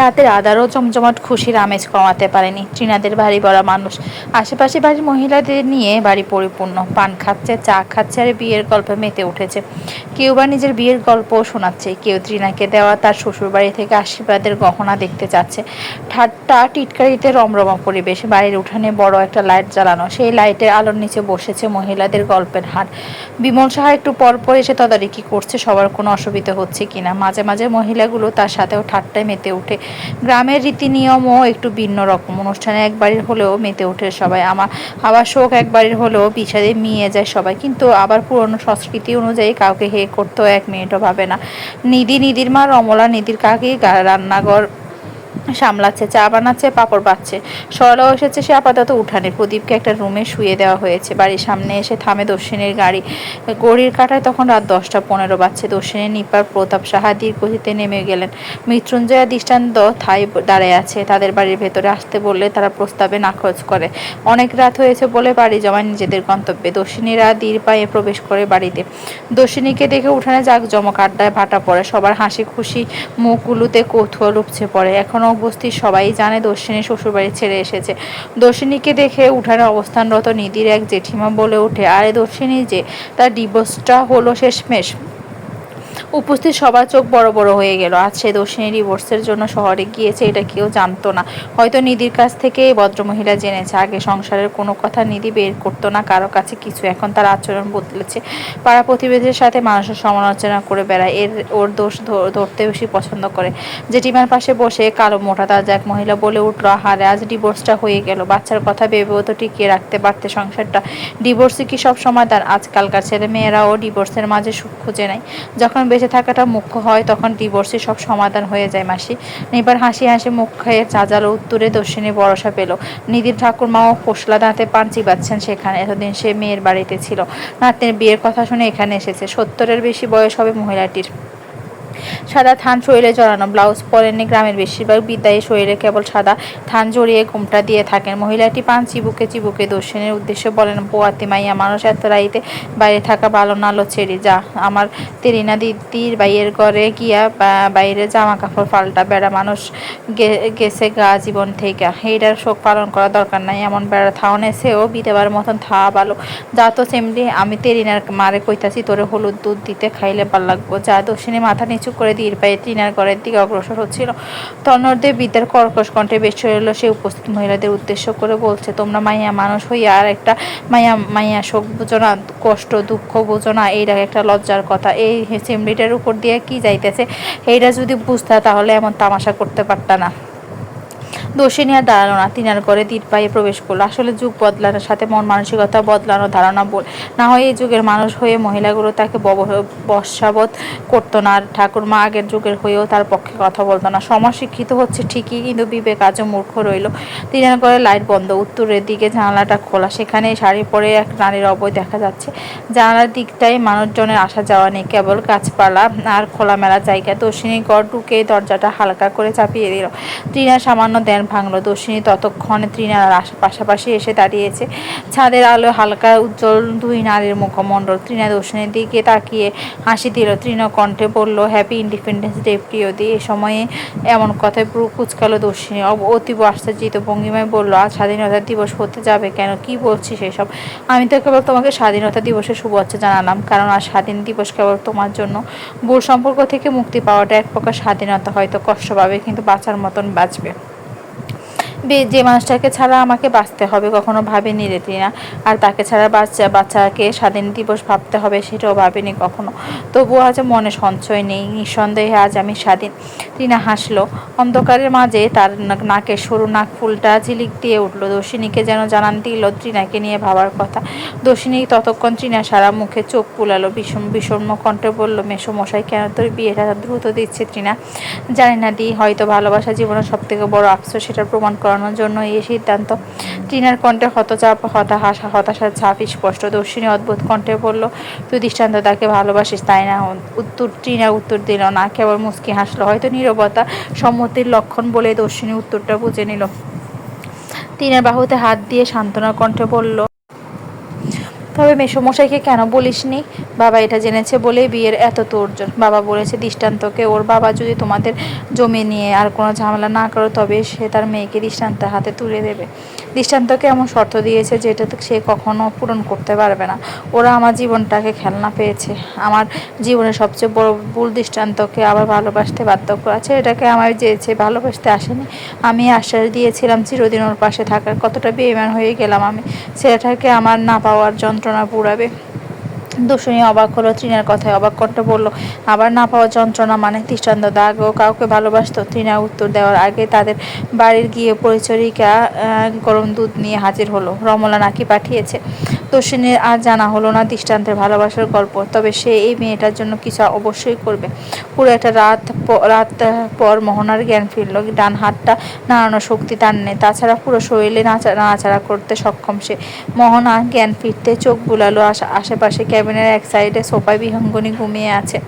রাতের আদারও জমজমাট খুশির আমেজ কমাতে পারেনি। চীনাদের বাড়ি ভরা মানুষ। আশেপাশে বাড়ির মহিলাদের নিয়ে বাড়ি পরিপূর্ণ। পান খাচ্ছে, চা খাচ্ছে আর বিয়ের গল্পে মেতে উঠেছে। কেউ বা নিজের বিয়ের গল্পও শোনাচ্ছে, কেউ ত্রিনাকে দেওয়া তার শ্বশুর বাড়ি থেকে আশীর্বাদের গহনা দেখতে যাচ্ছে। ঠাট্টা, টিটকারিতে রমরমা পরিবেশ। বাড়ির উঠানে বড় একটা লাইট জ্বালানো। সেই লাইটের আলোর নিচে বসেছে মহিলাদের গল্পের হাট বিমল সাহা একটু পর পর এসে তদারকি করছে। সবার কোনো অসুবিধা হচ্ছে কিনা? মাঝে মাঝে মহিলাগুলো তার সাথেও ঠাট্টায় মেতে ওঠে। গ্রামের রীতি নিয়মও একটু ভিন্ন রকম। অনুষ্ঠানে একবারের হলেও মেতে ওঠে সবাই। আমার আবার শোক একবারের হলেও বিষাদে মিয়ে যায় সবাই। কিন্তু আবার পুরনো সংস্কৃতি অনুযায়ী কাউকে হে করতেও এক মিনিটও ভাবে না। নিধি, নিধির মা রমলা, নিধির কাকি রান্নাঘর সামলাচ্ছে, চা বানাচ্ছে, পাপড় পাচ্ছে সরলাও এসেছে, সে আপাতত উঠানে। প্রদীপকে একটা রুমে শুয়ে দেওয়া হয়েছে। বাড়ির সামনে এসে থামে দক্ষিণের গাড়ি। গড়ির কাটায় তখন রাত দশটা পনেরো বাজছে। দক্ষিণের নিপার প্রতাপ সাহা দীর্ঘতিতে নেমে গেলেন। মৃত্যুঞ্জয়া দৃষ্টান্ত থাই দাঁড়িয়ে আছে। তাদের বাড়ির ভেতরে আসতে বললে তারা প্রস্তাবে নাকচ করে। অনেক রাত হয়েছে বলে বাড়ি জমায় নিজেদের গন্তব্যে। দর্শিনীরা দীর পায়ে প্রবেশ করে বাড়িতে। দর্শিনীকে দেখে উঠানে যাক জমক আড্ডায় ভাটা পড়ে। সবার হাসি খুশি মুখগুলোতে কৌতূহল উপচে পড়ে। এখনও উপস্থিত সবাই জানে দর্শিনী শ্বশুরবাড়ি ছেড়ে এসেছে। দর্শিনীকে দেখে উঠানে অবস্থানরত নিধির এক জেঠিমা বলে ওঠে, আরে দর্শিনী যে, তার ডিভোর্সটা হলো শেষমেশ। উপস্থিত, সবার চোখ বড় বড় হয়ে গেল। আজ সে দর্শিনী ডিভোর্সের জন্য শহরে গিয়েছে, এটা কেউ জানতো না। হয়তো নিধির কাছ থেকে ভদ্রমহিলা জেনেছে, আগে সংসারের কোনো কথা নিধি বের করতো না, কারও কাছে কিছু। এখন তার আচরণ বদলেছে। পাড়া প্রতিবেশীর সাথে মানুষের সমালোচনা করে বেড়ায়, এর, ওর দোষ ধরতে বেশি পছন্দ করে। জেঠিমার পাশে বসে কালো মোটা তাজা এক মহিলা বলে উঠল হারে আজ ডিভোর্সটা হয়ে গেল। বাচ্চার কথা ভেবেও তো টিকিয়ে রাখতে পারতে সংসারটা। ডিভোর্সই কি সব সমাধান? আজকালকার ছেলে মেয়েরাও ডিভোর্সের মাঝে সুখ খুঁজে নেয়। যখন বেঁচে থাকাটা মুখ্য হয়, তখন ডিভোর্সে সব সমাধান হয়ে যায় মাসি। এবার হাসি হাসি মুখ খেয়ে চাজালো উত্তরে দর্শিনী ভরসা পেল। নিধির ঠাকুরমাও পোসলা দাঁতে পান চিবাচ্ছেন সেখানে, এতদিন সে মেয়ের বাড়িতে ছিল। নাতনির বিয়ের কথা শুনে এখানে এসেছে। সত্তরের বেশি বয়স হবে মহিলাটির। সাদা থান শরীরে জড়ানো, ব্লাউজ পরেননি গ্রামের বেশিরভাগ বিদ্যায়ী শরীরে কেবল সাদা থান জড়িয়ে ঘুমটা দিয়ে থাকেন। মহিলাটি পান চিবুকে চিবুকে দর্শনের উদ্দেশ্যে বলেন পোয়াতি মাইয়া, মানুষ এত রাইতে বাইরে থাকা ভালো নালো ছেড়ে যা। আমার তেরিনা দিদির বাইয়ের ঘরে গিয়া বাইরে জামা কাপড় পাল্টা বেড়া মানুষ গেছে গা জীবন থেকে। এইটার শোক পালন করা দরকার নাই, এমন বেড়া থাউন এসেও বিদেবার মতন থাওয়া ভালো যা তো সেমনি, আমি তেরিনার মারে কইতাছি, তোরে হলুদ দুধ দিতে খাইলে ভালো লাগবো। যা দক্ষিণে মাথা নিচু করে ধীর পায়ে টিনার ঘরের দিকে অগ্রসর হচ্ছিল। তন্নদেব বিদ্যার কর্কশ কণ্ঠে বেশ এলো সে উপস্থিত মহিলাদের উদ্দেশ্য করে বলছে, তোমরা মাইয়া মানুষ হইয়া আর একটা মাইয়া মাইয়া শোক বোঝনা, কষ্ট, দুঃখ বোঝনা এইটা একটা লজ্জার কথা। এই চিমড়িটার উপর দিয়ে কি যাইতেছে? এইটা যদি বুঝতা তাহলে এমন তামাশা করতে পারতা না। দোষিনী আর দাঁড়াল না। তিনার ঘরে তীর পায়ে প্রবেশ করল। আসলে যুগ বদলানোর সাথে মন মানসিকতা বদলানো ধারণা বল না হয় এই যুগের মানুষ হয়ে মহিলাগুলো তাকে বর্ষাবোধ করতো না। আর ঠাকুরমা আগের যুগের হয়েও তার পক্ষে কথা বলতো না। সমাজ শিক্ষিত হচ্ছে ঠিকই, কিন্তু বিবেক আজও মূর্খ রইল। তিনার ঘরে লাইট বন্ধ। উত্তরের দিকে জানালাটা খোলা। সেখানে শাড়ি পরে এক নারীর অবয় দেখা যাচ্ছে। জানালার দিকটাই মানুষজনের আসা যাওয়া নেই। কেবল গাছপালা আর খোলামেলা জায়গা। দর্শিনী ঘর ঢুকে দরজাটা হালকা করে চাপিয়ে দিল। ত্রিনা সামান্য ধ্যান ভাঙলো, দর্শিনী ততক্ষণে আশ- পাশাপাশি এসে দাঁড়িয়েছে। ছাদের আলো হালকা উজ্জ্বল দুই নারীর মুখমণ্ডল। ত্রিনা দর্শিনীর দিকে তাকিয়ে হাসি দিল। তৃণ কণ্ঠে বলল হ্যাপি ইন্ডিপেন্ডেন্স ডে প্রিয় দি। এ সময়ে এমন কথায় পুরো কুচকালো দর্শিনী। অতীব আশ্চর্যিত ভঙ্গিমায় বলল, আজ স্বাধীনতা দিবস হতে যাবে কেন? কি বলছিস সেসব আমি তো কেবল তোমাকে স্বাধীনতা দিবসের শুভেচ্ছা জানালাম, কারণ আজ স্বাধীন দিবস কেবল তোমার জন্য। ভুল সম্পর্ক থেকে মুক্তি পাওয়াটা এক প্রকার স্বাধীনতা। হয়তো কষ্ট পাবে কিন্তু বাঁচার মতন বাঁচবে। যে মানুষটাকে ছাড়া আমাকে বাঁচতে হবে, কখনো ভাবেনি রে টিনা। আর তাকে ছাড়া বাচ্চা, বাচ্চাকে স্বাধীন দিবস ভাবতে হবে, সেটাও ভাবেনি কখনো। তবুও আজ মনে সঞ্চয় নেই, নিঃসন্দেহে আজ আমি স্বাধীন। টিনা হাসলো। অন্ধকারের মাঝে তার না- নাকের সরু নাক ফুলটা ঝিলিক দিয়ে উঠল। দর্শিনীকে যেন জানান দিল ত্রিনাকে নিয়ে ভাবার কথা। দর্শিনী ততক্ষণ ত্রিনা সারা মুখে চোখ পুলালো বিষম বিষণ্ণ কণ্ঠে বলল, মেসো মশাই, কেন তোর বিয়েটা দ্রুত দিচ্ছে ত্রিনা জানি না দি, হয়তো ভালোবাসা জীবনের সব থেকে বড় আফসোস সেটা প্রমাণ করানোর জন্য এই সিদ্ধান্ত। টিনার কণ্ঠে হতচাপ হতাশা হতাশার ছাপ স্পষ্ট। দর্শিনী অদ্ভুত কণ্ঠে বলল, তুই দৃষ্টান্ত তাকে ভালোবাসিস, তাই না? উত্তর, টিনা উত্তর দিল, না, কেবল মুচকি হাসলো। হয়তো নিরবতা, সম্মতির লক্ষণ বলে দর্শিনী উত্তরটা বুঝে নিল। টিনার বাহুতে হাত দিয়ে সান্ত্বনা কণ্ঠে বলল তবে মেসোমশাইকে কেন বলিসনি? বাবা এটা জেনেছে বলেই বিয়ের এত তোরজন বাবা বলেছে, দৃষ্টান্তকে ওর বাবা যদি তোমাদের জমি নিয়ে আর কোনো ঝামেলা না করো, তবে সে তার মেয়েকে দৃষ্টান্তের হাতে তুলে দেবে। দৃষ্টান্তকে এমন শর্ত দিয়েছে যেটা এটা সে কখনো পূরণ করতে পারবে না। ওরা আমার জীবনটাকে খেলনা পেয়েছে। আমার জীবনের সবচেয়ে বড় ভুল দৃষ্টান্তকে আবার ভালোবাসতে বাধ্য করেছে। এটাকে আমার চেয়েছে ভালোবাসতে আসেনি। আমি আশ্বাস দিয়েছিলাম চিরদিন ওর পাশে থাকার। কতটা বেইমান হয়ে গেলাম আমি। ছেলেটাকে আমার না পাওয়ার যন্ত্রণা পুরাবে। দূষণী অবাক হলো তৃণার কথায় অবাক কণ্ঠ বলল, আবার না পাওয়া যন্ত্রণা মানে? দৃষ্টান্ত দাগ ও কাউকে ভালোবাসতো? তৃণা উত্তর দেওয়ার আগে তাদের বাড়ির গিয়ে পরিচরিকা গরম দুধ নিয়ে হাজির হলো। রমলা নাকি পাঠিয়েছে। দর্শিনীর আর জানা হলো না দৃষ্টান্তের ভালোবাসার গল্প। তবে সে এই মেয়েটার জন্য কিছু অবশ্যই করবে। পুরো একটা রাত রাত পর মোহনার জ্ঞান ফিরল। ডান হাতটা নাড়ানোর শক্তি তার নেই। তাছাড়া পুরো শরীরে নাচা করতে সক্ষম সে। মোহনা জ্ঞান ফিরতে চোখ বুলালো। আশে- আশেপাশে ক্যাবিনের এক সাইডে সোফায় বিহঙ্গনি ঘুমিয়ে আছে।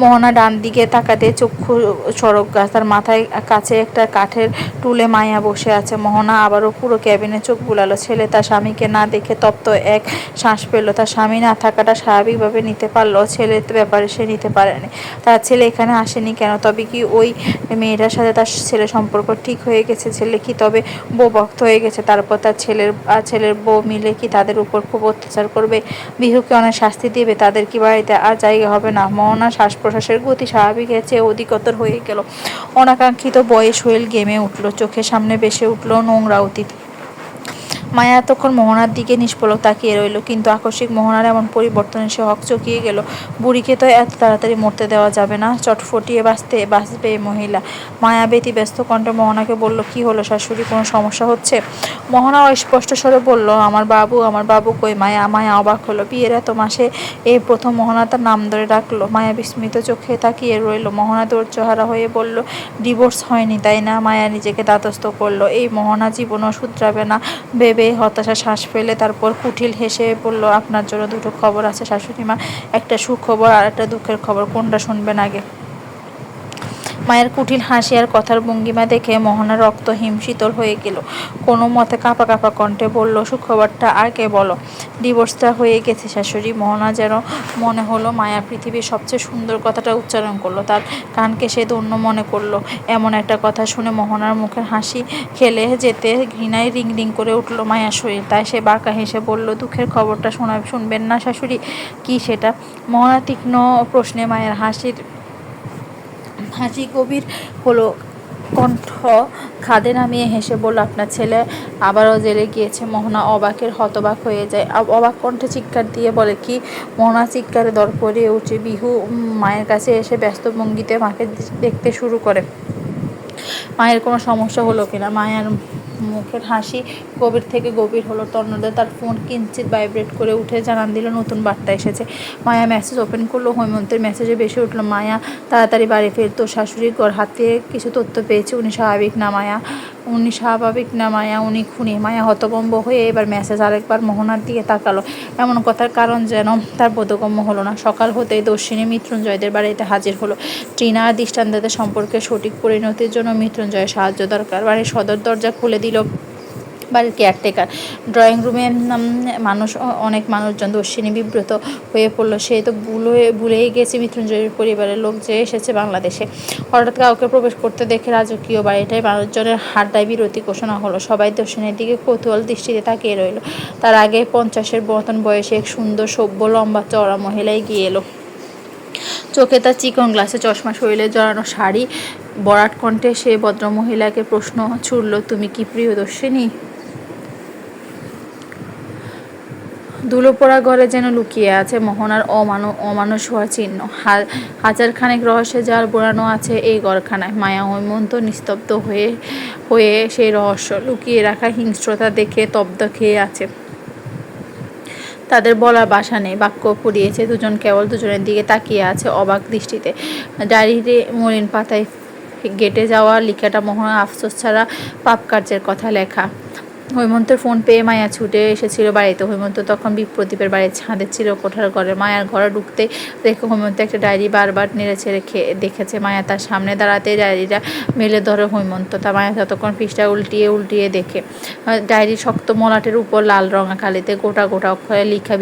মোহনা ডান দিকে তাকাতে চক্ষু সড়ক গাছ। তার মাথায় কাছে একটা কাঠের টুলে মায়া বসে আছে। মোহনা আবারও পুরো ক্যাবিনে চোখ বুলালো। ছেলে তার স্বামীকে না দেখে তপ্ত এক শ্বাস পেল তার স্বামী না থাকাটা স্বাভাবিকভাবে নিতে পারল ছেলের ব্যাপারে সে নিতে পারেনি। তার ছেলে এখানে আসেনি কেন? তবে কি ওই মেয়েটার সাথে তার ছেলে সম্পর্ক ঠিক হয়ে গেছে? ছেলে কি তবে বউ ভক্ত হয়ে গেছে? তারপর তার ছেলের, আর ছেলের বউ মিলে কি তাদের উপর খুব অত্যাচার করবে? বিহুকে অনেক শাস্তি দেবে? তাদের কি বাড়িতে আর জায়গা হবে না? মোহনা শ্বাস প্রশ্বাসের গতি স্বাভাবিক চেয়ে অধিকতর হয়ে গেল। অনাকাঙ্ক্ষিত বয়ে শৈল গেমে উঠল, চোখের সামনে বেসে উঠল নোংরা অতীত। মায়া এতক্ষণ মোহনার দিকে নিষ্পলক তাকিয়ে রইল, কিন্তু আকস্মিক মোহনার এমন পরিবর্তনে সে হক চকিয়ে গেল। বুড়িকে তো এত তাড়াতাড়ি মরতে দেওয়া যাবে না। চটফটিয়ে বাঁচতে বাঁচবে মহিলা। মায়া ব্যতি ব্যস্ত কণ্ঠে মোহনাকে বলল, কি হলো শাশুড়ি, কোনো সমস্যা হচ্ছে? মোহনা অস্পষ্ট স্বরে বলল, আমার বাবু আমার বাবু কই? মায়া মায়া অবাক হলো। বিয়ের এত মাসে এই প্রথম মোহনা তার নাম ধরে ডাকলো। মায়া বিস্মিত চোখে তাকিয়ে রইল। মোহনা ধৈর্যহারা হয়ে বলল, ডিভোর্স হয়নি, তাই না? মায়া নিজেকে দাতস্থ করল, এই মোহনা জীবনও শুধরাবে না। ভেবে হতাশা, শ্বাস ফেলে, তারপর কুঠিল হেসে বলল, আপনার জন্য দুটো খবর আছে, শাশুড়ি মা, একটা সুখবর আর একটা দুঃখের খবর, কোনটা শুনবেন আগে? মায়ের কুটিল হাসি আর কথার ভঙ্গিমা দেখে মোহনার রক্ত হিমশীতল হয়ে গেল। কোনো মতে কাঁপা কাঁপা কণ্ঠে বলল, সুখবরটা আর কে বলো? ডিভোর্সটা হয়ে গেছে শাশুড়ি। মোহনা যেন মনে হলো মায়া পৃথিবীর সবচেয়ে সুন্দর কথাটা উচ্চারণ করল। তার কানকে সে ধন্য মনে করল। এমন একটা কথা শুনে মোহনার মুখের হাসি খেলে যেতে ঘৃণায় রিং রিং করে উঠল মায়ার শরীর। তাই সে বাঁকা হেসে বলল, দুঃখের খবরটা শোনা শুনবেন না শাশুড়ি, কি সেটা? মোহনা তীক্ষ্ণ প্রশ্নে মায়ের হাসির হাসি কবির হলো কণ্ঠ খাদে নামিয়ে হেসে বলল, আপনার ছেলে আবারও জেলে গিয়েছে। মোহনা অবাকের হতবাক হয়ে যায়। অবাক কণ্ঠে চিৎকার দিয়ে বলে, কি? মোহনা চিৎকারে দর পড়িয়ে উঠে বিহু মায়ের কাছে এসে ব্যস্ত ভঙ্গিতে মাকে দেখতে শুরু করে। মায়ের কোনো সমস্যা হলো কিনা? মায়ের মুখের হাসি গভীর থেকে গভীর হলো। তন্মধ্যে তার ফোন কিঞ্চিত ভাইব্রেট করে উঠে জানান দিল, নতুন বার্তা এসেছে। মায়া মেসেজ ওপেন করল, হৈমন্তের মেসেজে বেশি উঠল, মায়া, তাড়াতাড়ি বাড়ি ফেরতো শাশুড়ি ঘর হাতে কিছু তথ্য পেয়েছে, উনি স্বাভাবিক না মায়া? উনি স্বাভাবিক না মায়া? উনি খুনি? মায়া হতভম্ব হয়ে এবার মেসেজ আরেকবার মোহনার দিকে তাকালো। এমন কথার কারণ যেন তার বোধগম্য হলো না। সকাল হতেই দর্শিনী মৃত্যুঞ্জয়দের বাড়িতে হাজির হলো। ট্রিনা আর দৃষ্টান্তদের সম্পর্কে সঠিক পরিণতির জন্য মৃত্যুঞ্জয়ের সাহায্য দরকার। বাড়ির সদর দরজা খুলে দিল বাড়ির কেয়ারটেকার ড্রয়িং রুমে মানুষ অনেক মানুষজন দর্শিনী বিব্রত হয়ে পড়ল। সে তো ভুলে ভুলেই গেছে মৃত্যুঞ্জয়ের পরিবারের লোক যে এসেছে বাংলাদেশে। হঠাৎ কাউকে প্রবেশ করতে দেখে রাজকীয় বাড়িটায় মানুষজনের হাড্ডায় বিরতি ঘোষণা হলো। সবাই দর্শনের দিকে কৌতূহল দৃষ্টিতে তাকিয়ে রইল। তার আগে পঞ্চাশের মতন বয়সে এক সুন্দর, সভ্য, লম্বা, চওড়া মহিলা গিয়ে এলো। চোখে তার চিকন গ্লাসে চশমা, শরীরে জড়ানো শাড়ি বরাট কণ্ঠে সে ভদ্রমহিলাকে প্রশ্ন ছুড়ল, তুমি কি প্রিয়দর্শিনী? ধুলোপোড়া ঘরে যেন লুকিয়ে আছে মোহনার অমানু, অমানুষ হওয়ার চিহ্ন। হাজার খানেক রহস্যে যার বোড়ানো আছে এই ঘরখানায় মায়া হৈমন্ত নিস্তব্ধ হয়ে হয়ে সেই রহস্য লুকিয়ে রাখা হিংস্রতা দেখে তব্দ খেয়ে আছে। তাদের বলার বাসা নেই, বাক্য পুড়িয়েছে দুজন কেবল দুজনের দিকে তাকিয়ে আছে অবাক দৃষ্টিতে। ডায়েরিতে মলিন পাতায় গেটে যাওয়া লিখাটা মহা আফসোস ছাড়া পাপ কার্যের কথা লেখা। হৈমন্তের ফোন পেয়ে মায়া ছুটে এসেছিল বাড়িতে। হৈমন্ত তখন বিপ্রদীপের বাড়ির ছাদে ছিল, কোঠার ঘরে। মায়ার ঘরে ঢুকতে দেখে হৈমন্ত একটা ডায়েরি বারবার নেড়েছে রেখে দেখেছে। মায়া তার সামনে দাঁড়াতে ডায়েরিটা মেলে ধরে হৈমন্ত। তা মায়া ততক্ষণ পৃষ্ঠা উল্টিয়ে উল্টিয়ে দেখে। ডায়েরি শক্ত মলাটের উপর লাল রঙা কালিতে গোটা গোটা অক্ষরে লিখা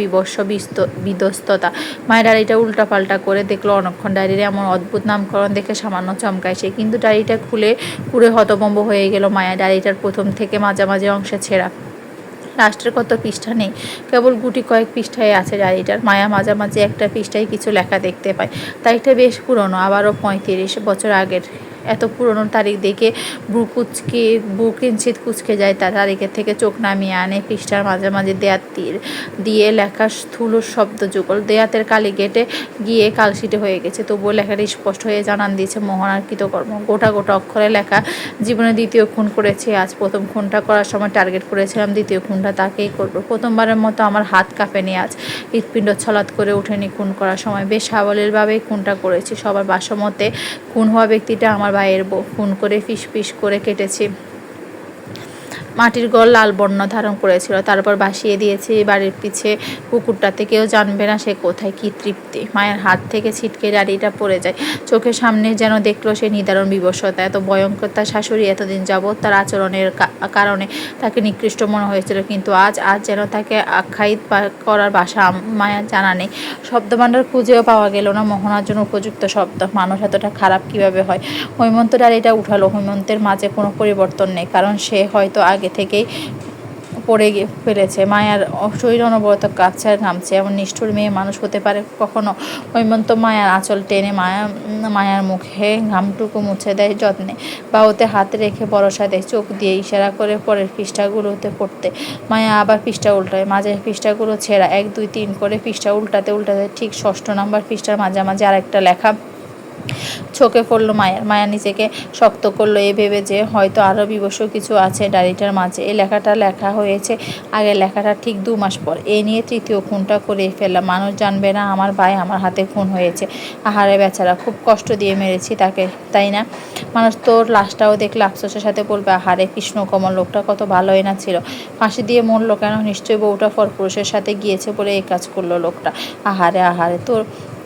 বিস্ত বিধ্বস্ততা। মায়ের ডায়েরিটা উল্টা পাল্টা করে দেখল অনেকক্ষণ ডায়েরির এমন অদ্ভুত নামকরণ দেখে সামান্য চমকায় সে। কিন্তু ডায়েরিটা খুলে পুরো হতবম্ব হয়ে গেল মায়া। ডায়েরিটার প্রথম থেকে মাঝামাঝি অংশে ছেঁড়া। লাস্টের কত পৃষ্ঠা নেই, কেবল গুটি কয়েক পৃষ্ঠায় আছে ডায়েরিটার মায়া মাঝামাঝি একটা পৃষ্ঠায় কিছু লেখা দেখতে পায়। তারিখটা বেশ পুরনো, আবারও পঁয়ত্রিশ বছর আগের। এত পুরনো তারিখ দেখে ব্রু কুচকে ব্রু কিঞ্চিত কুচকে যায় তার তারিখের থেকে চোখ নামিয়ে আনে পৃষ্ঠার মাঝে মাঝে দেয়াত তীর। দিয়ে লেখা স্থূল শব্দ যুগল। দেয়াতের কালি গেটে গিয়ে কালশিটে হয়ে গেছে। তবুও লেখাটা স্পষ্ট হয়ে জানান দিয়েছে মোহনার কৃতকর্ম। গোটা গোটা অক্ষরে লেখা, জীবনে দ্বিতীয় খুন করেছে, আজ প্রথম খুনটা করার সময় টার্গেট করেছিলাম, দ্বিতীয় খুনটা তাকেই করব। প্রথমবারের মতো আমার হাত কাঁপেনি আজ। হৃৎপিণ্ড ছলাৎ করে ওঠেনি খুন করার সময়। বেশ সাবলীলভাবেই খুনটা করেছি। সবার বাসমতে খুন হওয়া ব্যক্তিটা আমার ভাইয়ের বো ফোন করে ফিস ফিস করে কেটেছি। মাটির গল লাল বর্ণ ধারণ করেছিল। তারপর বাসিয়ে দিয়েছি বাড়ির পিছে পুকুরটাতে। কেউ জানবে না সে কোথায়, কি তৃপ্তি। মায়ের হাত থেকে ছিটকে ডাড়িটা পড়ে যায়। চোখের সামনে যেন দেখল সে নিদারুণ বিবশতা। এত ভয়ঙ্কর তার শাশুড়ি এতদিন যাবৎ তার আচরণের কারণে তাকে নিকৃষ্ট মনে হয়েছিল। কিন্তু আজ আজ যেন তাকে আখ্যায়িত করার আম- মায়ের জানা নেই। শব্দভাণ্ডার খুঁজেও পাওয়া গেল না। মোহনার জন্য উপযুক্ত শব্দ। মানুষ এতটা খারাপ কীভাবে হয়? হৈমন্ত ডালিটা উঠালো। হৈমন্তের মাঝে কোনো পরিবর্তন নেই। কারণ সে হয়তো আগে থেকেই পড়ে ফেলেছে। মায়ার শরীর অনবরত কাছে ঘামছে। এমন নিষ্ঠুর মেয়ে মানুষ হতে পারে কখনো? হৈমন্ত মায়ার আঁচল টেনে মায়া মায়ার মুখে ঘামটুকু মুছে দেয় যত্নে। বা ওতে হাত রেখে ভরসা দেয় চোখ দিয়ে ইশারা করে পরের পৃষ্ঠাগুলোতে পড়তে। মায়া আবার পৃষ্ঠা উল্টায়। মাঝের পৃষ্ঠাগুলো ছেঁড়া। এক, দুই, তিন করে পৃষ্ঠা উল্টাতে উল্টাতে ঠিক ষষ্ঠ নাম্বার পৃষ্ঠার মাঝামাঝি আরেকটা লেখা চোখে পড়ল মায়ের মায়া নিজেকে শক্ত করল। এ ভেবে যে হয়তো আরও বিবস্ব কিছু আছে ডায়েরিটার মাঝে। এই লেখাটা লেখা হয়েছে আগে লেখাটা ঠিক দু মাস পর। এ নিয়ে তৃতীয় খুনটা করে ফেললাম। মানুষ জানবে না আমার ভাই আমার হাতে খুন হয়েছে। আহারে বেচারা, খুব কষ্ট দিয়ে মেরেছি তাকে, তাই না? মানুষ তোর লাশটাও দেখলে আফসোসের সাথে বলবে, আহারে কৃষ্ণকমল লোকটা কত ভালোই না ছিল। ফাঁসি দিয়ে মরলো কেন? নিশ্চয়ই বউটা পরপুরুষের সাথে গিয়েছে বলে এই কাজ করল লোকটা। আহারে আহারে, তোর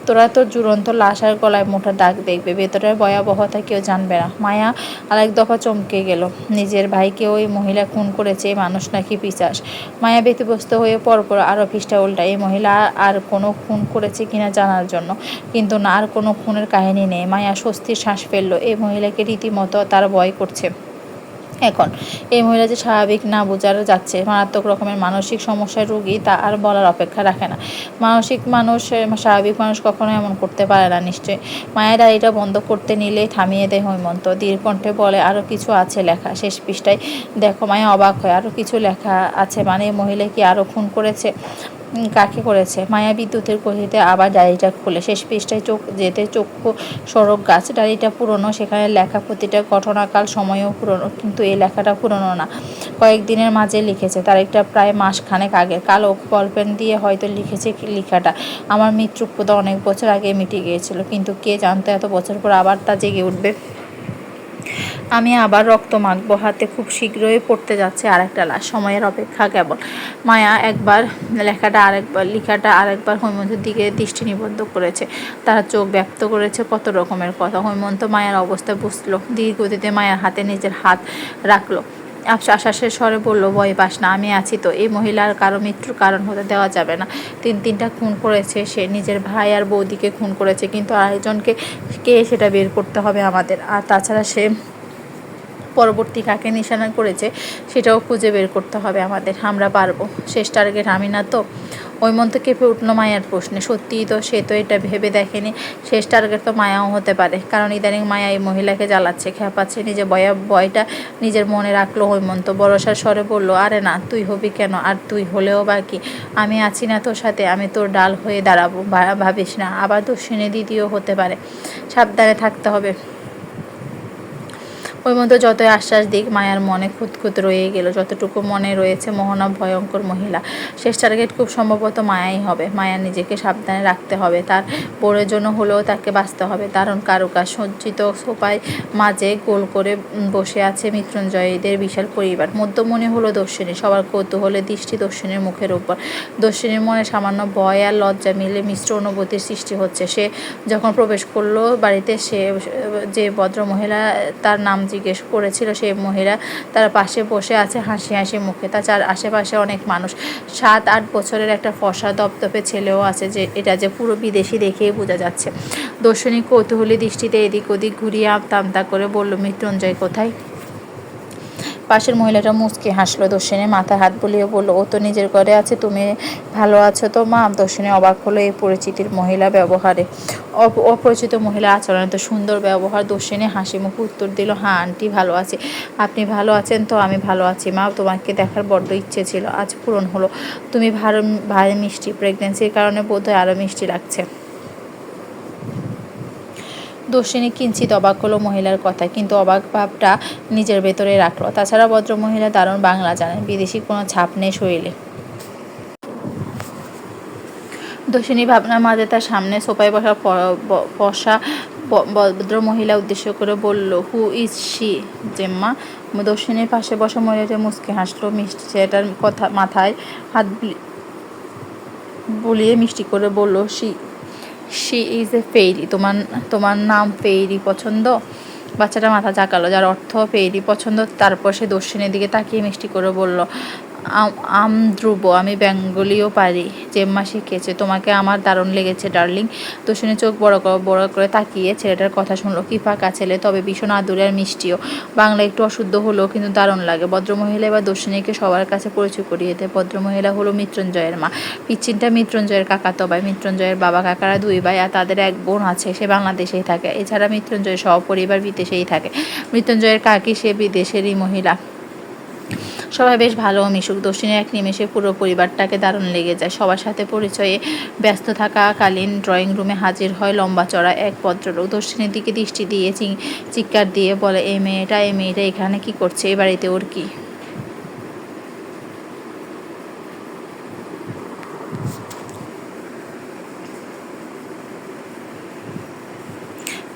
তোরা তোর জুরন্ত লাশ আর গলায় মোটা দাগ দেখবে। ভেতরের ভয়াবহতা কেউ জানবে না। মায়া আরেক দফা চমকে গেল। নিজের ভাইকে ওই মহিলা খুন করেছে, এই মানুষ নাকি পিচাস মায়া ব্যতিব্যস্ত হয়ে পরপর আরও পৃষ্ঠা উল্টা এই মহিলা আর কোনো খুন করেছে কিনা জানার জন্য। কিন্তু না, আর কোনো খুনের কাহিনী নেই। মায়া স্বস্তির শ্বাস ফেলল। এই মহিলাকে রীতিমতো তার ভয় করছে। এখন। এই মহিলা যে স্বাভাবিক না বোঝার যাচ্ছে, মারাত্মক রকমের মানসিক সমস্যার রোগী, তা আর বলার অপেক্ষা রাখে না। মানসিক মানুষ স্বাভাবিক মানুষ কখনো এমন করতে পারে না, নিশ্চয়ই। মায়ের ডায়েরিটা বন্ধ করতে নিলেই থামিয়ে দেয় হৈমন্ত। দীর্ঘণ্ঠে বলে আরও কিছু আছে লেখা, শেষ পৃষ্ঠায় দেখো, মায়া অবাক হয় আরও কিছু লেখা আছে। মানে মহিলা কি আরও খুন করেছে? কাকে করেছে? মায়া বিদ্যুতের গতিতে আবার ডায়েরিটা খুলে। শেষ পৃষ্ঠায় চোখ যেতে চক্ষু সড়ক গাছ ডায়েরিটা পুরনো। সেখানে লেখা প্রতিটা ঘটনাকাল, সময়ও পুরনো। কিন্তু এই লেখাটা পুরনো না। কয়েকদিনের মাঝে লিখেছে। তার তারিখটা প্রায় মাস খানেক আগে। কালো বলপেন দিয়ে হয়তো লিখেছে লেখাটা। আমার মৃত্যুপদ অনেক বছর আগে মিটে গিয়েছিল। কিন্তু কে জানতো এত বছর পর আবার তা জেগে উঠবে? আমি আবার রক্ত মাখবো, হাতে খুব শীঘ্রই পড়তে যাচ্ছে আরেকটা লাশ, সময়ের অপেক্ষা কেবল। মায়া একবার লেখাটা আরেকবার লেখাটা আরেকবার হৈমন্তের দিকে দৃষ্টি নিবদ্ধ করেছে। তারা চোখ ব্যক্ত করেছে কত রকমের কথা। হৈমন্ত মায়ার অবস্থা বুঝলো ধীরগতিতে মায়ের হাতে নিজের হাত রাখল। আশ্বাসের স্বরে বলল, ভয় পাস না, আমি আছি তো। এই মহিলার কারও মৃত্যুর কারণ হতে দেওয়া যাবে না। তিন তিনটা খুন করেছে সে, নিজের ভাই আর বৌদিকে খুন করেছে, কিন্তু আরেকজনকে, কে সেটা বের করতে হবে আমাদের? আর তাছাড়া সে পরবর্তী কাকে নিশানা করেছে সেটাও খুঁজে বের করতে হবে আমাদের, আমরা পারব। শেষ টার্গেট আমি না তো। ওই মন্ত্র কেঁপে উঠল মায়ার প্রশ্নে। সত্যিই তো সে তো এটা ভেবে দেখেনি। শেষ টার্গেট তো মায়াও হতে পারে। কারণ ইদানিং মায়া এই মহিলাকে জ্বালাচ্ছে, খেপাচ্ছে নিজে বয়া, বয়টা নিজের মনে রাখল হৈমন্ত বরসার স্বরে বলল, আরে না, তুই হবি কেন? আর তুই হলেও বা কি? আমি আছি না তোর সাথে, আমি তোর ডাল হয়ে দাঁড়াবো ভাবিস না। আবার দুশ্চিনী দিদিও হতে পারে। সাবধানে থাকতে হবে। ওই মধ্যে যতই আশ্বাস দিক, মায়ার মনে খুঁতখুত রয়ে গেল। যতটুকু মনে রয়েছে মোহনা ভয়ঙ্কর মহিলা। শেষ টার্গেট খুব সম্ভবত মায়াই হবে। মায়া নিজেকে সাবধানে রাখতে হবে। তার বোরের জন্য হলেও তাকে বাঁচতে হবে। দারুণ কারুকাজ, সজ্জিত সোপায় মাঝে গোল করে বসে আছে মৃত্যুঞ্জয়ীদের বিশাল পরিবার। মধ্যমণি হলো দর্শিনী। সবার কৌতূহলে দৃষ্টি দর্শিনীর মুখের উপর। দর্শিনীর মনে সামান্য ভয় আর লজ্জা মিলে মিশ্র অনুভূতির সৃষ্টি হচ্ছে। সে যখন প্রবেশ করল বাড়িতে, সে যে ভদ্র মহিলা তার নাম জিজ্ঞেস করেছিল সেই মহিলা। তার পাশে বসে আছে হাসি হাসি মুখে। তা চার আশেপাশে অনেক মানুষ। সাত আট বছরের একটা ফসা দপদপে ছেলেও আছে যে এটা যে পুরো বিদেশি দেখেই বোঝা যাচ্ছে। দর্শনী কৌতূহলী দৃষ্টিতে এদিক ওদিক ঘুরিয়ে আমতা করে বলল, মৃত্যুঞ্জয় কোথায়? পাশের মহিলাটা মুচকি হাসলো। দর্শনী মাথায় হাত বুলিয়ে বলল, ও তো নিজের ঘরে আছে, তুমি ভালো আছো তো? মা দর্শনী অবাক হলো এই পরিচিতির মহিলা ব্যবহারে। অপ- অপরিচিত মহিলা আচরণ তো সুন্দর ব্যবহার। দর্শনী হাসি মুখে উত্তর দিল হ্যাঁ আন্টি ভালো আছে। আপনি ভালো আছেন তো? আমি ভালো আছি, মা। তোমাকে দেখার বড্ড ইচ্ছে ছিল। আজ পূরণ হলো। তুমি ভালো ভারী মিষ্টি প্রেগনেন্সির কারণে বোধহয় আরও মিষ্টি লাগছে। দর্শিনী কিঞ্চিত অবাক হলো মহিলার কথা, কিন্তু অবাক ভাবটা নিজের ভেতরে রাখল। তাছাড়া ভদ্র মহিলা দারুণ বাংলা জানেন, বিদেশি কোনো ছাপ নেই শরীরে। দর্শিনী ভাবনার মাঝে তার সামনে সোফায় বসা বসা ভদ্র মহিলা উদ্দেশ্য করে বলল, হু ইজ শি, জেম্মা? দর্শিনীর পাশে বসা মহিলাটা মুসকে হাসলো। মিষ্টি ছেলেটার কথা মাথায় হাত বুলি- বুলিয়ে মিষ্টি করে বলল, she she is a fairy তোমার তোমার নাম ফেরি পছন্দ? বাচ্চাটা মাথা চাকালো যার অর্থ ফেরি পছন্দ, তারপর সে দর্শিনের দিকে তাকিয়ে মিষ্টি করে বলল আম- আম ধ্রুব, আমি বেঙ্গলিও পারি, জেম্মা শিখেছে। তোমাকে আমার দারুণ লেগেছে, ডার্লিং। দর্শিনী চোখ বড় করে বড় করে তাকিয়ে ছেলেটার কথা শুনলো। কি ফাঁকা ছেলে, তবে ভীষণ আদুরে আর মিষ্টিও। বাংলা একটু অশুদ্ধ হলেও কিন্তু দারুণ লাগে। ভদ্রমহিলা এবার দর্শিনীকে সবার কাছে পরিচয় করিয়ে দেয়। ভদ্রমহিলা হলো মৃত্যুঞ্জয়ের মা। পিচ্ছিনটা মৃত্যুঞ্জয়ের কাকাতো ভাই মৃত্যুঞ্জয়ের বাবা কাকারা দুই ভাই আর তাদের এক বোন আছে, সে বাংলাদেশেই থাকে। এছাড়া মৃত্যুঞ্জয় সহপরিবার বিদেশেই থাকে। মৃত্যুঞ্জয়ের কাকি, সে বিদেশেরই মহিলা। সবাই বেশ ভালো মিশুক, দর্শিনী এক নিমেষে পুরো পরিবারটাকে দারুণ লেগে যায়। সবার সাথে পরিচয়ে ব্যস্ত থাকাকালীন ড্রয়িং রুমে হাজির হয় লম্বা চড়া এক ভদ্রলোক। দর্শিনীর দিকে দৃষ্টি দিয়ে চিৎকার দিয়ে বলে, এই মেয়েটা এই মেয়েটা, এখানে কি করছে? এ বাড়িতে ওর কি?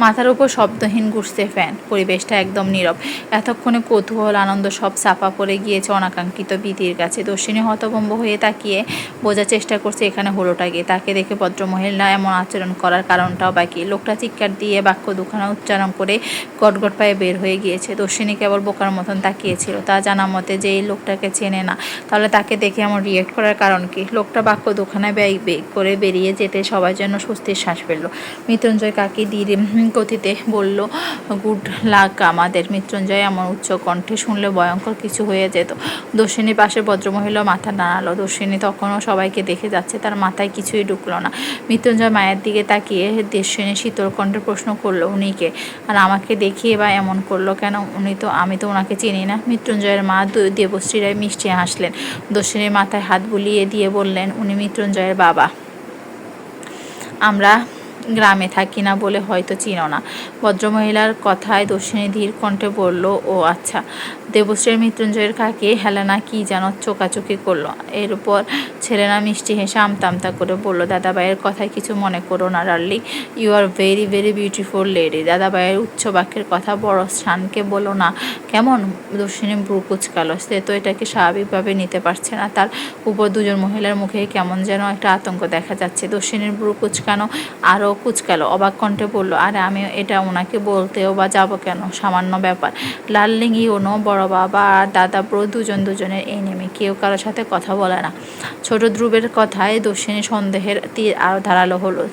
মাথার উপর শব্দহীন ঘুরছে ফ্যান, পরিবেশটা একদম নীরব। এতক্ষণে কৌতূহল, আনন্দ সব চাপা পড়ে গিয়েছে অনাকাঙ্ক্ষিত বিধির কাছে। দর্শিনী হতভম্ব হয়ে তাকিয়ে বোঝার চেষ্টা করছে এখানে হলোটা গিয়ে তাকে দেখে ভদ্রমহিলা এমন আচরণ করার কারণটাও বাকি। লোকটা চিৎকার দিয়ে বাক্য দুখানা উচ্চারণ করে গটগট পায়ে বের হয়ে গিয়েছে। দর্শিনী কেবল বোকার মতন তাকিয়েছিল। তা জানা মতে যে এই লোকটাকে চেনে না, তাহলে তাকে দেখে এমন রিয়েক্ট করার কারণ কি? লোকটা বাক্য দুখানায় ব্যয় করে বেরিয়ে যেতে সবার জন্য স্বস্তির শ্বাস ফেলল। মৃত্যুঞ্জয় কাকি ধীর গতিতে বলল, গুড লাক আমাদের মৃত্যুঞ্জয়, এমন উচ্চ কণ্ঠে শুনলে ভয়ঙ্কর কিছু হয়ে যেত। দর্শিনীর পাশে ভদ্রমহিলা মাথা নাড়ালো। দর্শিনী তখনও সবাইকে দেখে যাচ্ছে, তার মাথায় কিছুই ঢুকলো না। মৃত্যুঞ্জয় মায়ের দিকে তাকিয়ে দর্শিনী শীতল কণ্ঠে প্রশ্ন করল উনিকে আর আমাকে দেখিয়ে বা এমন করল কেন? উনি তো, আমি তো ওনাকে চিনি না। মৃত্যুঞ্জয়ের মা দু- দেবশ্রী রায় মিষ্টি হাসলেন। দর্শিনীর মাথায় হাত বুলিয়ে দিয়ে বললেন, উনি মৃত্যুঞ্জয়ের বাবা। আমরা গ্রামে থাকি না বলে হয়তো চিনো না। ভদ্রমহিলার কথায় দর্শিনী ধীর কণ্ঠে বলল, ও আচ্ছা। দেবশ্রীর মৃত্যুঞ্জয়ের কাকে হেলানা কি যেন চোকাচুকি করল। এর উপর ছেলেরা মিষ্টি হেসে আমতা আমতা করে বলল, দাদাভাইয়ের কথায় কিছু মনে করো না, darling. You are very very beautiful lady দাদাভাইয়ের উচ্চ বাক্যের কথা বড় স্থানকে বলো না। কেমন দর্শিনী ব্রু কুচকালো সে তো এটাকে স্বাভাবিকভাবে নিতে পারছে না। তার উপর দুজন মহিলার মুখে কেমন যেন একটা আতঙ্ক দেখা যাচ্ছে। দর্শিনীর ব্রু কুচকানো আরও কুচকালো, অবাক কণ্ঠে বলল, আরে, আমি এটা ওনাকে বলতেও বা যাব কেন? সামান্য ব্যাপার। লাললিঙ্গি ইউনো বড় বাবা আর দাদা ব্রো দুজন দুজনের এই নেমে কেউ কারোর সাথে কথা বলে না। ছোট ধ্রুবের কথায় দর্শিনী সন্দেহের তীর আরও ধারালো হলো।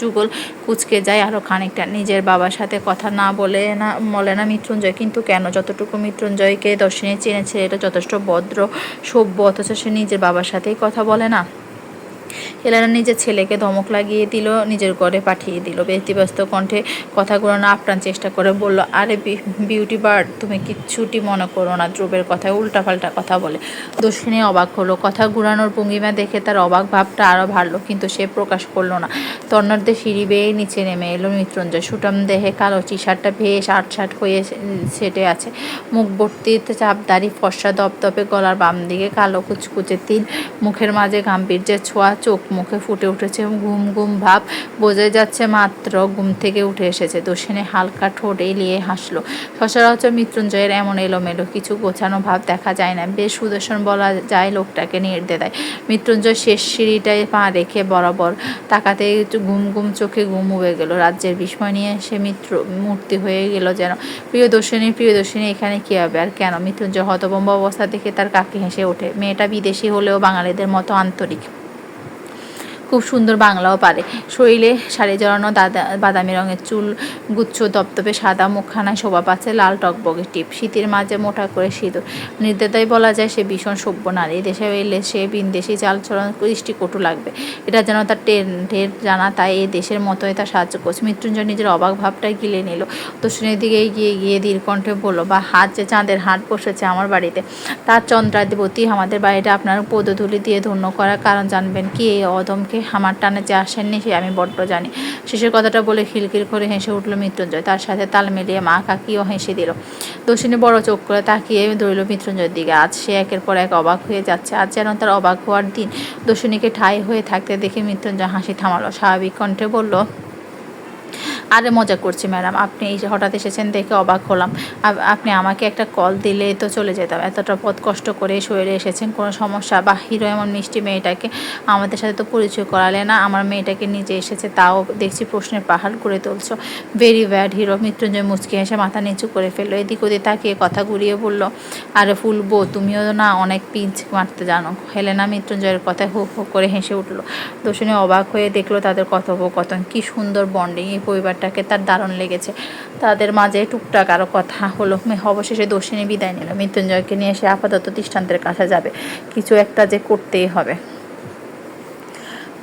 যুগল কুচকে যায় আরও খানিকটা। নিজের বাবার সাথে কথা না বলে না বলে না মৃত্যুঞ্জয়। কিন্তু কেন? যতটুকু মৃত্যুঞ্জয়কে দর্শনী চেনেছে, এটা যথেষ্ট ভদ্র, সভ্য, অথচ সে নিজের বাবার সাথেই কথা বলে না। হেলেনা নিজের ছেলেকে ধমক লাগিয়ে দিল, নিজের ঘরে পাঠিয়ে দিল। ব্যক্তিব্যস্ত কণ্ঠে কথাগুলো না আপ্রাণ চেষ্টা করে বলল, আরে বিউটি বার্ড তুমি কিচ্ছুটি মনে করো না। ধ্রুবের কথায় উল্টাপাল্টা কথা বলে। দোষিনী অবাক হলো। কথা ঘুরানোর ভঙ্গিমা দেখে তার অবাক ভাবটা আরও বাড়লো, কিন্তু সে প্রকাশ করল না। তন্নার্ধে সিঁড়ি বেয়ে নিচে নেমে এলো মৃত্যুঞ্জয়। সুটাম দেহে কালো টি শার্টটা বেশ আটসাট হয়ে সেটে আছে। মুখ ভর্তিতে চাপদারি ফর্সা, দপদপে, গলার বাম দিকে কালো কুচকুচে তিল, মুখের মাঝে গাম্ভীর্যের ছোঁয়া, চোখ মুখে ফুটে উঠেছে ঘুম ঘুম ভাব বোঝা যাচ্ছে মাত্র ঘুম থেকে উঠে এসেছে। দোষিনী হালকা ঠোঁট এলিয়ে হাসলো। সচরাচর মৃত্যুঞ্জয়ের এমন এলোমেলো কিছু গোছানো ভাব দেখা যায় না। বেশ সুদর্শন বলা যায় লোকটাকে নির্দে দেয় মৃত্যুঞ্জয় শেষ সিঁড়িটায় পা রেখে বরাবর তাকাতে ঘুম ঘুম চোখে ঘুম উবে গেল। রাজ্যের বিস্ময় নিয়ে সে মিত্র মূর্তি হয়ে গেল যেন প্রিয়দর্শিনী প্রিয়দর্শিনী এখানে কী হবে? আর কেন? মৃত্যুঞ্জয় হতবম্ব অবস্থা দেখে তার কাকে হেসে ওঠে। মেয়েটা বিদেশি হলেও বাঙালিদের মতো আন্তরিক। খুব সুন্দর বাংলাও পারে। শরীরে শাড়ি জড়ানো, দাদা, বাদামি রঙের চুল, গুচ্ছ দপদপে সাদা, মুখখানায় শোভা পাচ্ছে, লাল টকবগে টিপ। শীতের মাঝে মোটা করে সিঁদুর। নির্দেতাই বলা যায় সে ভীষণ সভ্য নারী। দেশে এলে সে বিনদেশি চালচলন দৃষ্টিকটু লাগবে। এটা যেন তার টের জানা, তাই এই দেশের মতোই তার সাহায্য করছে। মৃত্যুঞ্জয় নিজের অবাক ভাবটাই গিলে নিল। দক্ষিণের দিকে এগিয়ে গিয়ে দীর্ঘণ্ঠে বলল বা হাত যে চাঁদের হাট বসেছে আমার বাড়িতে। তার চন্দ্রাধিপতি আমাদের বাড়িটা আপনার পদধূলি দিয়ে ধন্য করার কারণ জানবেন। কি এই অদমকে আমার টানে যে আসেননি, সে আমি বড্ড জানি। শিশুর কথাটা বলে খিলখিল করে হেসে উঠল মৃত্যুঞ্জয়। তার সাথে তাল মিলিয়ে মা কাকিও হেসে দিল। দোষিনী বড় চোখ করে তাকিয়ে ধরিল মৃত্যুঞ্জয়ের দিকে। আজ সে একের পর এক অবাক হয়ে যাচ্ছে। আজ যেন তার অবাক হওয়ার দিন। দোষিনীকে ঠাই হয়ে থাকতে দেখে মৃত্যুঞ্জয় হাসি থামালো। স্বাভাবিক কণ্ঠে বলল আরে মজা করছি, ম্যাডাম। আপনি এই হঠাৎ এসেছেন দেখে অবাক হলাম। আপনি আমাকে একটা কল দিলে তো চলে যেতাম। এতটা পথ কষ্ট করে শরীরে এসেছেন, কোনো সমস্যা বা হিরো এমন মিষ্টি মেয়েটাকে আমাদের সাথে তো পরিচয় করালে না, আমার মেয়েটাকে নিজে এসেছে, তাও দেখছি প্রশ্নের পাহাড় করে তুলছো। ভেরি ব্যাড হিরো মৃত্যুঞ্জয় মুচকি হেসে মাথা নিচু করে ফেলল। এদিক ওদিক তাকিয়ে কথা ঘুরিয়ে বলল, আরে ফুলবো তুমিও না অনেক পিঞ্চ মারতে জানো। হেলেনা মৃত্যুঞ্জয়ের কথায় হু হু করে হেসে উঠল। দোষণী অবাক হয়ে দেখল তাদের কথোপকথন। কি সুন্দর বন্ডিং এই পরিবার ব্যাপারটাকে তার দারুণ লেগেছে। তাদের মাঝে টুকটাক আরও কথা হলো। অবশেষে দোষিনী বিদায় নিল। মৃত্যুঞ্জয়কে নিয়ে সে আপাতত দৃষ্টান্তের কাছে যাবে। কিছু একটা যে করতেই হবে।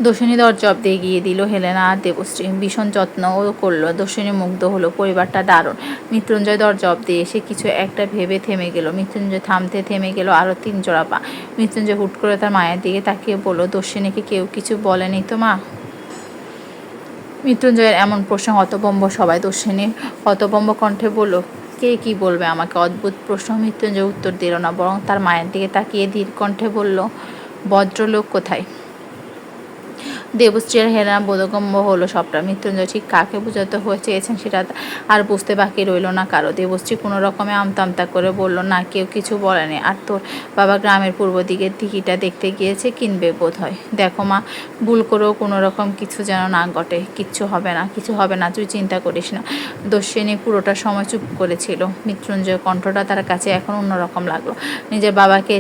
দোষিনী দরজব দিয়ে গিয়ে দিল হেলেনা আর দেবশ্রী। ভীষণ যত্নও করল। দোষিনী মুগ্ধ হলো। পরিবারটা দারুণ। মৃত্যুঞ্জয় দরজব দিয়ে এসে কিছু একটা ভেবে থেমে গেল। মৃত্যুঞ্জয় থামতে থেমে গেল আরও তিন জোড়া পা। মৃত্যুঞ্জয় হুট করে তার মায়ের দিকে তাকিয়ে বলল, দোষিনীকে কেউ কিছু বলেনি তো মা? মৃত্যুঞ্জয়ের এমন প্রশ্ন, হতভম্ব সবাই দর্শিনী হতভম্ব কণ্ঠে বলল, কে কি বলবে আমাকে? অদ্ভুত প্রশ্ন মৃত্যুঞ্জয় উত্তর দিল না, বরং তার মায়ের দিকে তাকিয়ে ধীর কণ্ঠে বলল, ভদ্রলোক কোথায়? দেবশ্রী আর হেনা, বোধগম্য হলো সবটা। মৃত্যুঞ্জয় ঠিক কাকে বোঝাতে হয়ে চেয়েছেন সেটা আর বুঝতে বাকি রইল না কারও। দেবশ্রী কোনো রকমে আমতামতা করে বলল, না, কেউ কিছু বলেনি। আর তোর বাবা গ্রামের পূর্ব দিকের দিকিটা দেখতে গিয়েছে, কিনবে বোধ হয় দেখো মা, ভুল করেও কোনো রকম কিছু যেন না ঘটে। কিচ্ছু হবে না, কিছু হবে না, তুই চিন্তা করিস না। দস্যিনী পুরোটা সময় চুপ করেছিল। মৃত্যুঞ্জয় কণ্ঠটা তার কাছে এখন অন্যরকম লাগল। নিজের বাবাকে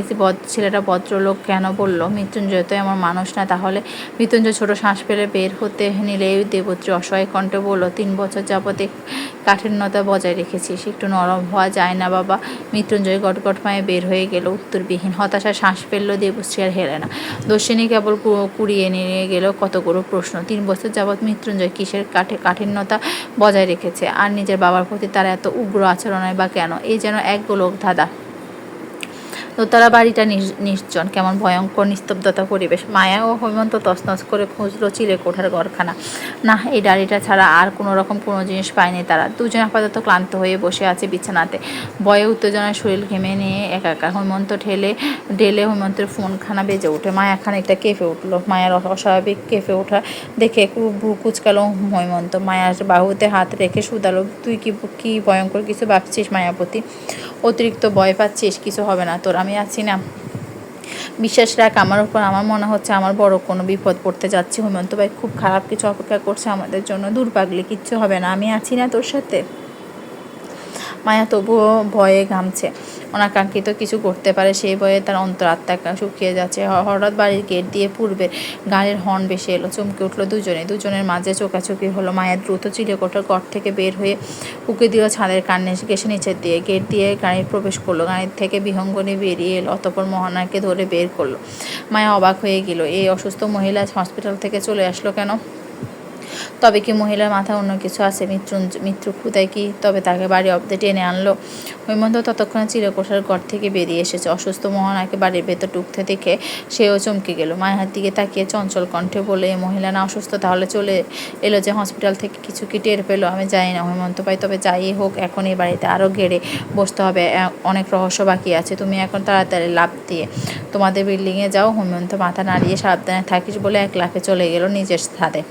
ছেলেটা ভদ্রলোক কেন বলল? মৃত্যুঞ্জয় তো এমন মানুষ না, তাহলে মৃত্যুঞ্জয় ছোট শ্বাস ফেলে বের হতে নিলে দেবত্রী অসহায় কণ্ঠে বলল, তিন বছর যাবতে কাঠিন্যতা বজায় রেখেছিস একটু নরম হওয়া যায় না, বাবা। মৃত্যুঞ্জয় গটগট পায়ে বের হয়ে গেল উত্তরবিহীন। হতাশা শ্বাস ফেলল দেবশ্রী আর হেলে না। দর্শিনী কেবল কুড়িয়ে নিয়ে গেল কতগুলো প্রশ্ন। তিন বছর যাবৎ মৃত্যুঞ্জয় কিসের কাঠে, কাঠিন্যতা বজায় রেখেছে? আর নিজের বাবার প্রতি তার এত উগ্র আচরণে বা কেন? এই যেন এক গোলক ধাঁধা দোতলা বাড়িটা নির্জন, কেমন ভয়ঙ্কর নিস্তব্ধতা পরিবেশ। মায়া ও হৈমন্ত তসনস করে খুঁজলো চিলে কোঠার ঘরখানা। না এই ডাড়িটা ছাড়া আর কোনো রকম কোনো জিনিস পায়নি তারা। দুজন আপাতত ক্লান্ত হয়ে বসে আছে বিছানাতে। বয়ে উত্তেজনায় শরীর ঘেমে নিয়ে একা একা হৈমন্ত ঠেলে, ঢেলে হৈমন্তের ফোনখানা বেজে ওঠে। মায়া খানিকটা কেঁপে উঠল। মায়ের অস্বাভাবিক কেঁপে ওঠা দেখে ভ্রু কুচকালো হৈমন্ত। মায়ার বাহুতে হাত রেখে শুধালো, তুই কি কি ভয়ঙ্কর কিছু ভাবছিস মায়াপতি? অতিরিক্ত ভয় পাচ্ছিস, কিছু হবে না তোর, আমি আছি না। বিশ্বাস রাখ, আমার উপর আমার মনে হচ্ছে আমার বড় কোনো বিপদ পড়তে যাচ্ছে। হেমন্ত ভাই খুব খারাপ কিছু অপেক্ষা করছে আমাদের জন্য, দূর পাগলে, কিচ্ছু হবে না, আমি আছি না তোর সাথে। মায়া তবুও ভয়ে ঘামছে। অনাকাঙ্ক্ষিত কিছু করতে পারে সেই ভয়ে তার অন্তরাত্মা শুকিয়ে যাচ্ছে। হঠাৎ বাড়ির গেট দিয়ে পূর্বের গাড়ির হর্ন বেশি এলো, চমকে উঠল দুজনে। দুজনের মাঝে চোকাচুকি হলো মায়া দ্রুত চিলেকোঠার ঘর থেকে বের হয়ে উকে দিল ছাদের কান্নে। গেছে নিচের দিয়ে গেট দিয়ে গাড়ি প্রবেশ করল, গাড়ির থেকে বিহঙ্গনে বেরিয়ে এলো, অতপর মোহনাকে ধরে বের করল। মায়া অবাক হয়ে গেল, এই অসুস্থ মহিলা হসপিটাল থেকে চলে আসলো কেন? তবে কি মহিলার মাথা অন্য কিছু আছে? মৃত্যুঞ্জ, মৃত্যু ক্ষুদায় কি? তবে তাকে বাড়ি অব্দে টেনে আনলো। হৈমন্ত ততক্ষণে চিরকোষার ঘর থেকে বেরিয়ে এসেছে। অসুস্থ মোহনাকে বাড়ির ভেতর টুকতে দেখে সেও চমকে গেল। মায়ের দিকে তাকিয়ে চঞ্চল কণ্ঠে বলে "এ মহিলা না অসুস্থ তাহলে চলে এলো যে হসপিটাল থেকে কিছু কি টের পেল? আমি জানি না হৈমন্ত ভাই, তবে যাই হোক, এখন এই বাড়িতে আরও গেড়ে বসতে হবে। অনেক রহস্য বাকি আছে। তুমি এখন তাড়াতাড়ি লাভ দিয়ে তোমাদের বিল্ডিংয়ে যাও। হৈমন্ত মাথা নাড়িয়ে সাবধানে থাকিস বলে এক লাফে চলে গেল নিজের ছাদে।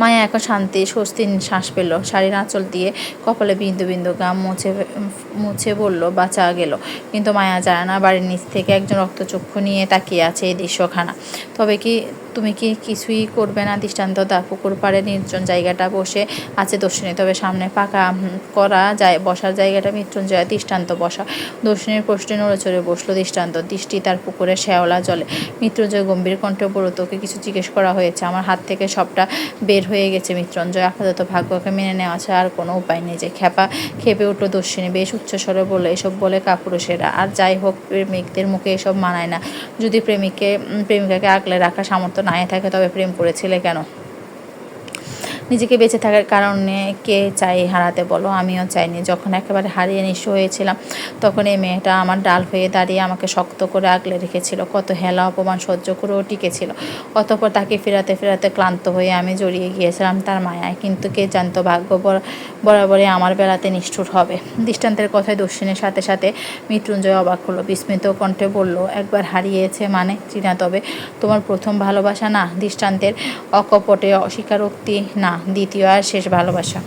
মায়া এখন শান্তি, স্বস্তির শ্বাস পেল। শাড়ির আঁচল দিয়ে কপালে বিন্দু বিন্দু গাম মুছে মুছে বলল, বাঁচা গেল। কিন্তু মায়া জানে না, বাড়ির নিচ থেকে একজন রক্তচক্ষু নিয়ে তাকিয়ে আছে এই দৃশ্যখানা। তবে কি তুমি কি কিছুই করবে না? দৃষ্টান্ত দা, পুকুর পাড়ে নির্জন জায়গাটা বসে আছে দর্শনী। তবে সামনে পাকা করা যায়, বসার জায়গাটা মৃত্যুঞ্জয় দৃষ্টান্ত বসা। দর্শনীর প্রশ্নে নড়ে চড়ে বসল দৃষ্টান্ত। দৃষ্টি তার পুকুরে শ্যাওলা জলে। মৃত্যুঞ্জয় গম্ভীর কণ্ঠে বলল, তোকে কিছু জিজ্ঞেস করা হয়েছে। আমার হাত থেকে সবটা বের হয়ে গেছে মৃত্যুঞ্জয়। আপাতত ভাগ্যকে মেনে নেওয়া ছাড়া আর কোনো উপায় নেই যে খেপা খেপে উঠল দর্শিনী। বেশ উচ্চস্বরে বলে এসব বলে কাপুরুষেরা আর যাই হোক, প্রেমিকদের মুখে এসব মানায় না। যদি প্রেমিককে প্রেমিকাকে আগলে রাখা সামর্থ্য নাই থাকে তবে প্রেম করেছিলে কেন? নিজেকে বেঁচে থাকার কারণে কে চাই হারাতে বলো? আমিও চাইনি। যখন একেবারে হারিয়ে নিঃস্ব হয়েছিলাম, তখন এই মেয়েটা আমার ডাল হয়ে দাঁড়িয়ে আমাকে শক্ত করে আগলে রেখেছিল। কত হেলা অপমান সহ্য করেও টিকেছিল। অতপর তাকে ফেরাতে ফেরাতে ক্লান্ত হয়ে আমি জড়িয়ে গিয়েছিলাম তার মায়ায়। কিন্তু কে জানতো ভাগ্য বর- বরাবরই আমার বেলাতে নিষ্ঠুর হবে। দৃষ্টান্তের কথায় দক্ষিণের সাথে সাথে মৃত্যুঞ্জয় অবাক হলো। বিস্মিত কণ্ঠে বলল, একবার হারিয়েছে মানে চিনা তবে তোমার প্রথম ভালোবাসা না? দৃষ্টান্তের অকপটে অস্বীকারোক্তি, না। দ্বিতীয় আর শেষ ভালোবাসা।